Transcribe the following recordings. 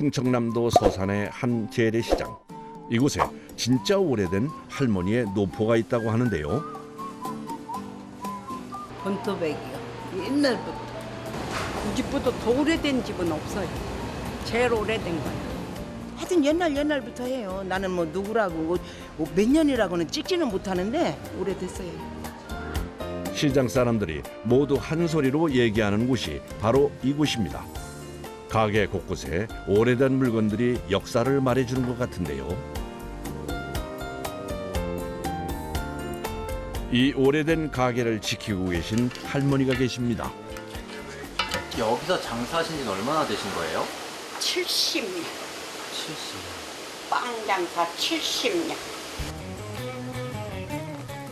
충청남도 서산의 한 재래시장. 이곳에 진짜 오래된 할머니의 노포가 있다고 하는데요. 본토백이요. 옛날부터. 이 집보다 더 오래된 집은 없어요. 제일 오래된 거예요. 하여튼 옛날 옛날부터 해요. 나는 뭐 누구라고 뭐 몇 년이라고는 찍지는 못하는데 오래됐어요. 시장 사람들이 모두 한 소리로 얘기하는 곳이 바로 이곳입니다. 가게 곳곳에 오래된 물건들이 역사를 말해주는 것 같은데요. 이 오래된 가게를 지키고 계신 할머니가 계십니다. 여기서 장사하신 지는 얼마나 되신 거예요? 70년. 70년. 빵 장사 70년.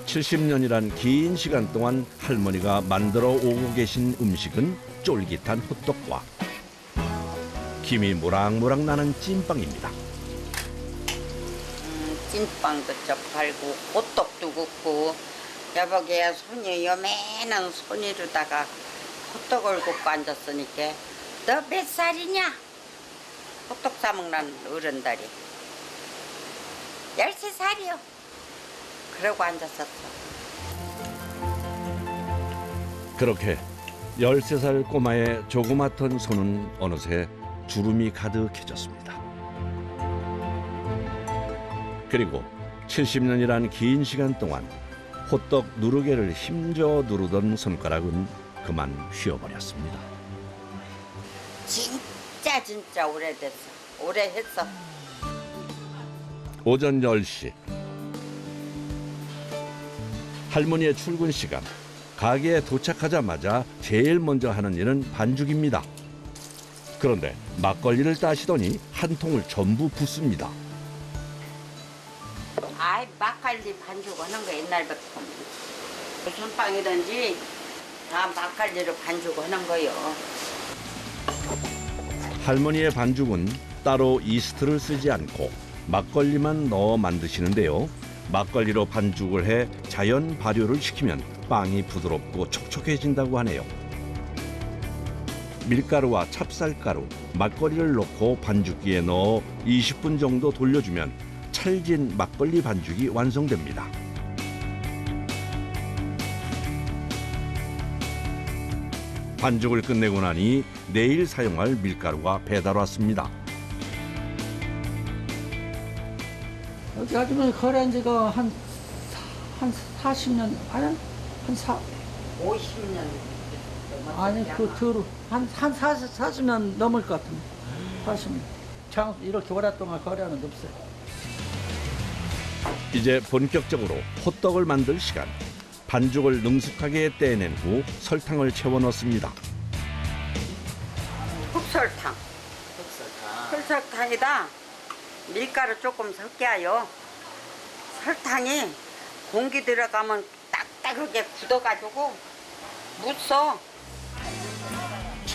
70년이란 긴 시간 동안 할머니가 만들어 오고 계신 음식은 쫄깃한 호떡과 김이 모락모락 나는 찐빵입니다. 음, 찐빵도 좀 팔고 호떡도 굽고 여보게 손이 요맨한 손이로다가 호떡을 굽고 앉았으니까 너 몇 살이냐? 호떡 사먹는 어른들이 13살이요 그러고 앉았었어 그렇게 13살 꼬마의 조그맣던 손은 어느새 주름이 가득해졌습니다. 그리고 70년이란 긴 시간 동안 호떡 누르개를 힘줘 누르던 손가락은 그만 쉬어버렸습니다. 진짜 진짜 오래됐어 오래 했어 오전 10시 할머니의 출근 시간 가게에 도착하자마자 제일 먼저 하는 일은 반죽입니다. 그런데 막걸리를 따시더니 한 통을 전부 붓습니다. 아이 막걸리 반죽하는 거 옛날부터 무슨 빵이든지 다 막걸리로 반죽하는 거요. 할머니의 반죽은 따로 이스트를 쓰지 않고 막걸리만 넣어 만드시는데요. 막걸리로 반죽을 해 자연 발효를 시키면 빵이 부드럽고 촉촉해진다고 하네요. 밀가루와 찹쌀가루, 막걸리를 넣고 반죽기에 넣어 20분 정도 돌려주면 찰진 막걸리 반죽이 완성됩니다. 반죽을 끝내고 나니 내일 사용할 밀가루가 배달 왔습니다. 여기 아주머니 거래한 지가 한, 한 40년, 아니, 한 사, 50년. 아니, 그, 들 한, 한 40, 40년 넘을 것 같은데. 40년. 장, 이렇게 오랫동안 거래하는 데 없어요. 이제 본격적으로 호떡을 만들 시간. 반죽을 능숙하게 떼낸 후 설탕을 채워 넣습니다. 흑설탕. 흑설탕에다 밀가루 조금 섞여요. 설탕이 공기 들어가면 딱딱하게 굳어가지고 묻어.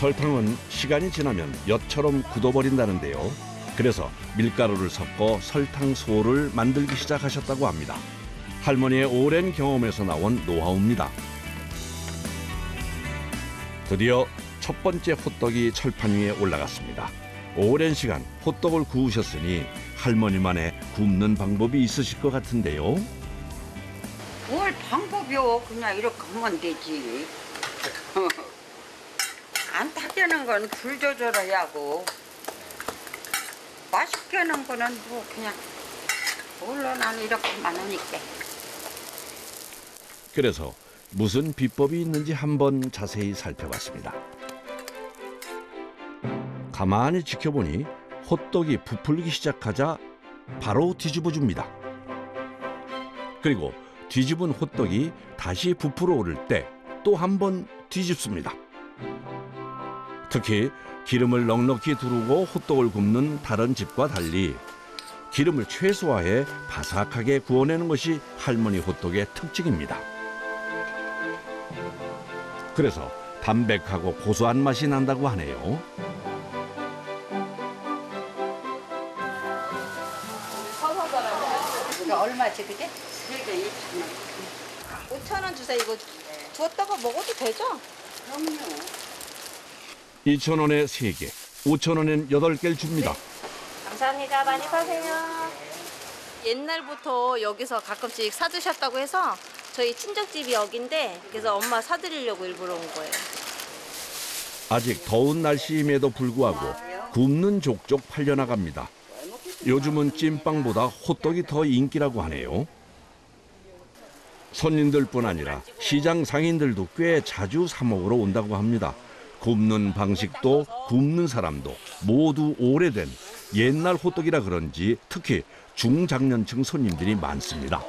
설탕은 시간이 지나면 엿처럼 굳어버린다는데요. 그래서 밀가루를 섞어 설탕소를 만들기 시작하셨다고 합니다. 할머니의 오랜 경험에서 나온 노하우입니다. 드디어 첫 번째 호떡이 철판 위에 올라갔습니다. 오랜 시간 호떡을 구우셨으니 할머니만의 굽는 방법이 있으실 것 같은데요. 뭘 방법이요? 그냥 이렇게 하면 되지. 안 타게는 건 불 조절해야 하고 맛있게 하는 거는 뭐 그냥 물론 나는 이렇게만 하니까. 그래서 무슨 비법이 있는지 한번 자세히 살펴봤습니다. 가만히 지켜보니 호떡이 부풀기 시작하자 바로 뒤집어 줍니다. 그리고 뒤집은 호떡이 다시 부풀어 오를 때 또 한 번 뒤집습니다. 특히 기름을 넉넉히 두르고 호떡을 굽는 다른 집과 달리 기름을 최소화해 바삭하게 구워내는 것이 할머니 호떡의 특징입니다. 그래서 담백하고 고소한 맛이 난다고 하네요. 이거 얼마지 그게? 세개 2천 원. 5천 원 주세요. 이거 두었다가 먹어도 되죠? 그럼요. 2,000원에 3개, 5천 원엔 8개를 줍니다. 감사합니다. 많이 파세요. 옛날부터 여기서 가끔씩 사드셨다고 해서 저희 친정집이 여긴데 그래서 엄마 사드리려고 일부러 온 거예요. 아직 더운 날씨임에도 불구하고 굽는 족족 팔려나갑니다. 요즘은 찐빵보다 호떡이 더 인기라고 하네요. 손님들뿐 아니라 시장 상인들도 꽤 자주 사 먹으러 온다고 합니다. 굽는 방식도 굽는 사람도 모두 오래된 옛날 호떡이라 그런지 특히 중장년층 손님들이 많습니다.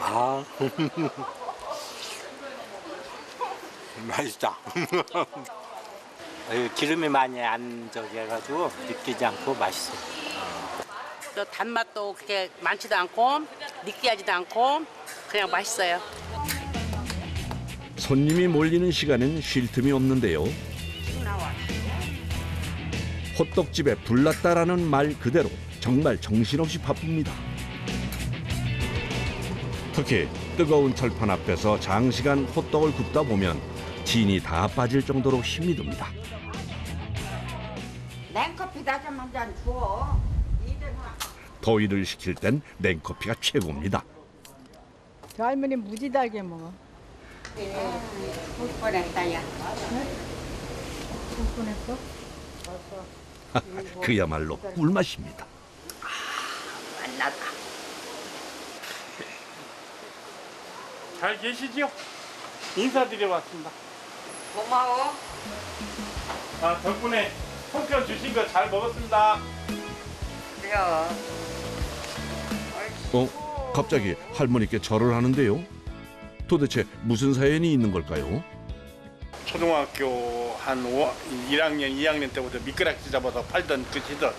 아, 맛있다. 기름이 많이 안 저기 해가지고 느끼지 않고 맛있어. 또 단맛도 그렇게 많지도 않고 느끼하지도 않고 그냥 맛있어요. 손님이 몰리는 시간엔 쉴 틈이 없는데요. 호떡집에 불났다라는 말 그대로 정말 정신없이 바쁩니다. 특히 뜨거운 철판 앞에서 장시간 호떡을 굽다 보면 진이 다 빠질 정도로 힘이 듭니다. 냉커피 다시 한잔 줘. 더위를 식힐 땐 냉커피가 최고입니다. 저 할머니 무지달게 먹어. 볼 뻔했다 야. 뻔했어? 그야말로 꿀맛입니다. 만나다. 잘 계시지요? 인사드려 왔습니다. 고마워. 아, 덕분에 송편 주신 거 잘 먹었습니다. 그래요. 어? 갑자기 할머니께 절을 하는데요. 도대체 무슨 사연이 있는 걸까요? 초등학교 한 5, 1학년, 2학년 때부터 미끄락지 잡아서 팔던 그 시절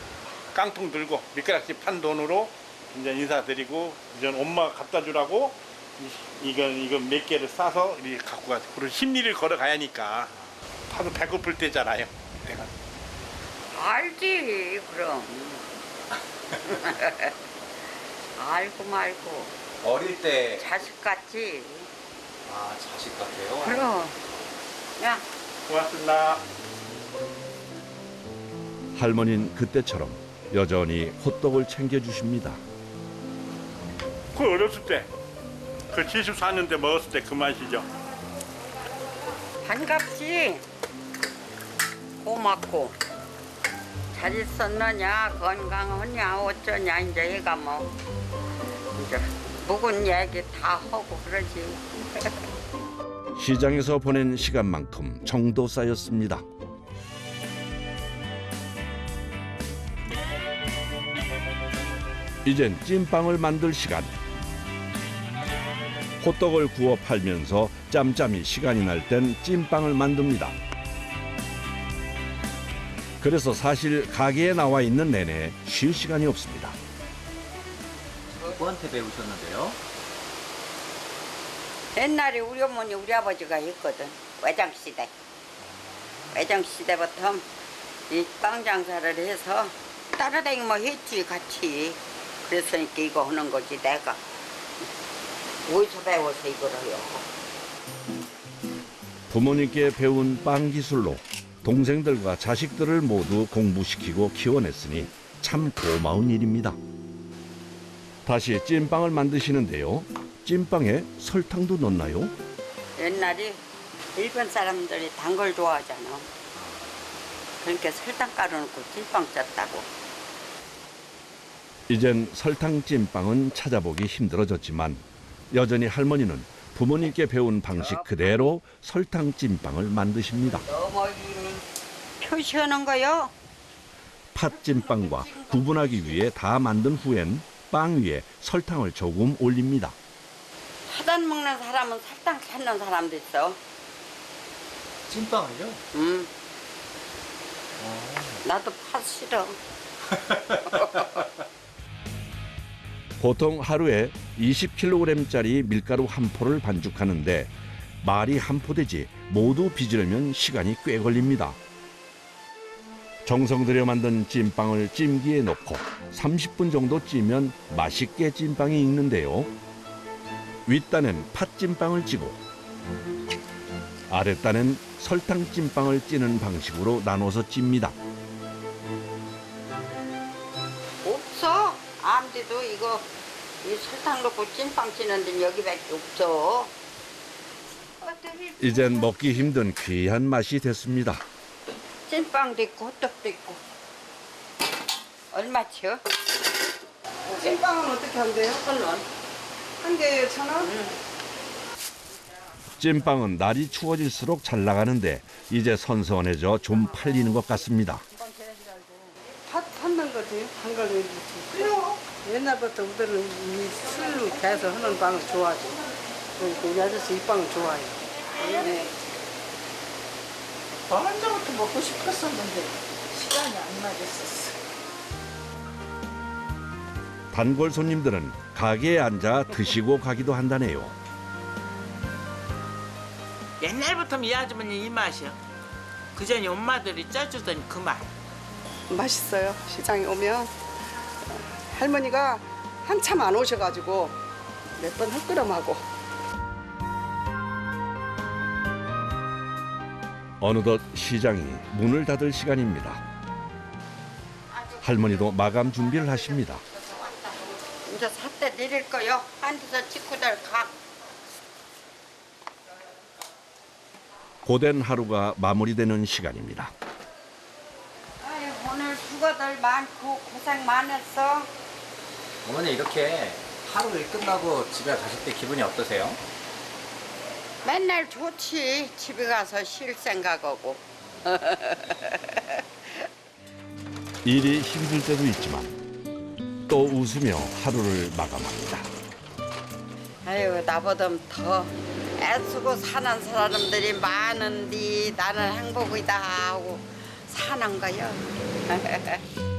깡통 들고 미끄락지 판 돈으로 이제 인사드리고 이제 엄마가 갖다 주라고 이- 이건 이건 몇 개를 싸서 이렇게 갖고 가지. 그리고 심리를 걸어가야 하니까 하도 배고플 때잖아요. 내가 알지 그럼. 알고 말고 어릴 때, 자식 같지. 아, 자식 같아요? 그럼. 야 고맙습니다. 할머니는 그때처럼 여전히 호떡을 챙겨주십니다. 그 어렸을 때, 그 74년 때 먹었을 때 그 맛이죠. 반갑지. 고맙고. 잘 있었느냐 건강하냐 어쩌냐 이제 얘가 뭐 이제 묵은 얘기 다 하고 그러지. 시장에서 보낸 시간만큼 정도 쌓였습니다. 이젠 찐빵을 만들 시간. 호떡을 구워 팔면서 짬짬이 시간이 날 땐 찐빵을 만듭니다. 그래서 사실 가게에 나와 있는 내내 쉴 시간이 없습니다. 누구한테 배우셨는데요? 옛날에 우리 어머니 우리 아버지가 있거든. 외장 시대. 외장 시대부터 이 빵 장사를 해서 따라다니면 뭐 했지 같이. 그랬으니까 이거 하는 거지 내가. 어디서 배워서 이걸 해요? 부모님께 배운 빵 기술로 동생들과 자식들을 모두 공부시키고 키워냈으니 참 고마운 일입니다. 다시 찐빵을 만드시는데요. 찐빵에 설탕도 넣나요? 옛날에 일본 사람들이 단 걸 좋아하잖아 그러니까 설탕 넣고 찐빵 쪘다고 이젠 설탕 찐빵은 찾아보기 힘들어졌지만 여전히 할머니는 부모님께 배운 방식 그대로 설탕 찐빵을 만드십니다. 표시하는 거요 팥 찐빵과 구분하기 위해 다 만든 후엔 빵 위에 설탕을 조금 올립니다. 파단 먹는 사람은 설탕 찾는 사람도 있어 찐빵을요? 음. 나도 팥 싫어. 보통 하루에 20kg짜리 밀가루 한 포를 반죽하는데 말이 한 포대지 모두 빚으려면 시간이 꽤 걸립니다. 정성 들여 만든 찐빵을 찜기에 넣고 30분 정도 찌면 맛있게 찐빵이 익는데요. 윗단엔 팥찐빵을 찌고 아랫단은 설탕 찐빵을 찌는 방식으로 나눠서 찝니다. 없어. 아무데도 이거 이 설탕 넣고 찐빵 찌는 데는 여기밖에 없어. 이젠 먹기 힘든 귀한 맛이 됐습니다. 찐빵도 있고 호떡도 있고. 얼마치요? 찐빵은 어떻게 한대요? 한한 개에 천 원? 찐빵은 날이 추워질수록 잘 나가는데 이제 선선해져 좀 팔리는 것 같습니다. 팥 판는 거지 한 가지 그래요 옛날부터 우리는 이 술로 계속 하는 빵을 좋아하지 그러니까 우리 아저씨 이 빵을 좋아해 네. 언제부터 먹고 싶었었는데 시간이 안 맞았었어. 단골 손님들은 가게에 앉아 드시고 가기도 한다네요. 옛날부터 이 아주머니 이 맛이야. 그전에 엄마들이 쪄주던 그 맛. 맛있어요 시장에 오면 할머니가 한참 안 오셔가지고 몇 번 헛걸음하고 어느덧 시장이 문을 닫을 시간입니다. 할머니도 마감 준비를 하십니다. 이제 삿대 내릴 거요. 앉아서 식구들 가. 고된 하루가 마무리되는 시간입니다. 아유, 오늘 수고들 많고 고생 많았어. 어머니 이렇게 하루 일 끝나고 집에 가실 때 기분이 어떠세요? 맨날 좋지. 집에 가서 쉴 생각하고. 일이 힘들 때도 있지만 또 웃으며 하루를 마감합니다. 아유, 나보다 더 애쓰고 사는 사람들이 많은데 나는 행복이다 하고 사는 거요.